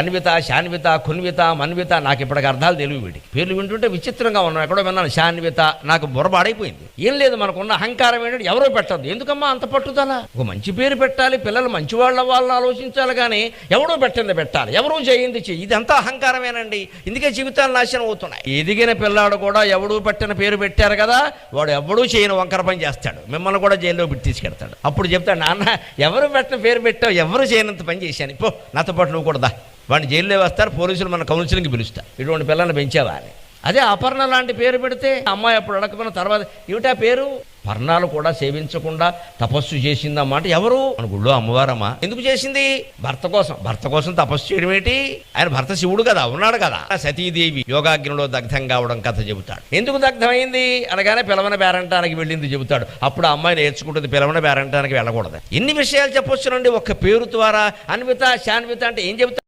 అన్విత శాన్విత కున్విత మన్విత నాకు ఇప్పటికి అర్థాలు తెలివి వీడికి. పేర్లు వింటుంటే విచిత్రంగా ఉన్నాం ఎక్కడో విన్నాను. శాన్విత నాకు బుర్రబాడైపోయింది. ఏం లేదు మనకున్న అహంకారం ఏంటంటే ఎవరో పెట్టద్దు. ఎందుకమ్మా అంత పట్టుదల? ఒక మంచి పేరు పెట్టాలి పిల్లలు మంచి వాళ్ళ వాళ్ళని ఆలోచించాలి కానీ ఎవడో పెట్టింది పెట్టాలి. ఎవరో చేయింది చెయ్యి. ఇదంతా అహంకారమేనండి. ఇందుకే జీవితాలు నాశనం అవుతున్నాయి. ఎదిగిన పిల్లాడు కూడా ఎవడూ పెట్టిన పేరు పెట్టారు కదా వాడు ఎవడూ చేయని వంకర పని చేస్తాడు. మిమ్మల్ని కూడా జైల్లో పెట్టి తీసుకెడతాడు. అప్పుడు చెప్తాడు నాన్న ఎవరు పెట్టిన పేరు పెట్టావు? ఎవరు చేయనంత పని చేశాను? ఇప్పుడు నాతో పాటు నువ్వు కూడా వాడిని జైల్లో వేస్తారు పోలీసులు మన కౌన్సిలింగ్కి పిలుస్తారు. ఇటువంటి పిల్లల్ని పెంచావా అని. అదే అపర్ణ లాంటి పేరు పెడితే అమ్మాయి అప్పుడు అడగకపోయిన తర్వాత ఏమిటా పేరు? పర్ణాలు కూడా సేవించకుండా తపస్సు చేసిందన్నమాట ఎవరు? మన గుళ్ళో అమ్మవారమ్మా. ఎందుకు చేసింది? భర్త కోసం. భర్త కోసం తపస్సు చేయడం ఏంటి? ఆయన భర్త శివుడు కదా ఉన్నాడు కదా. సతీదేవి యోగాగ్నిలో దగ్ధం కావడం కథ చెబుతాడు. ఎందుకు దగ్ధమైంది? అనగానే పిలవన బేరంటానికి వెళ్ళింది చెబుతాడు. అప్పుడు అమ్మాయి నేర్చుకుంటుంది పిలవన బేరంటానికి వెళ్ళకూడదు ఎన్ని విషయాలు చెప్పొచ్చునండి ఒక్క పేరు ద్వారా. అన్విత శాన్విత అంటే ఏం చెబుతాడు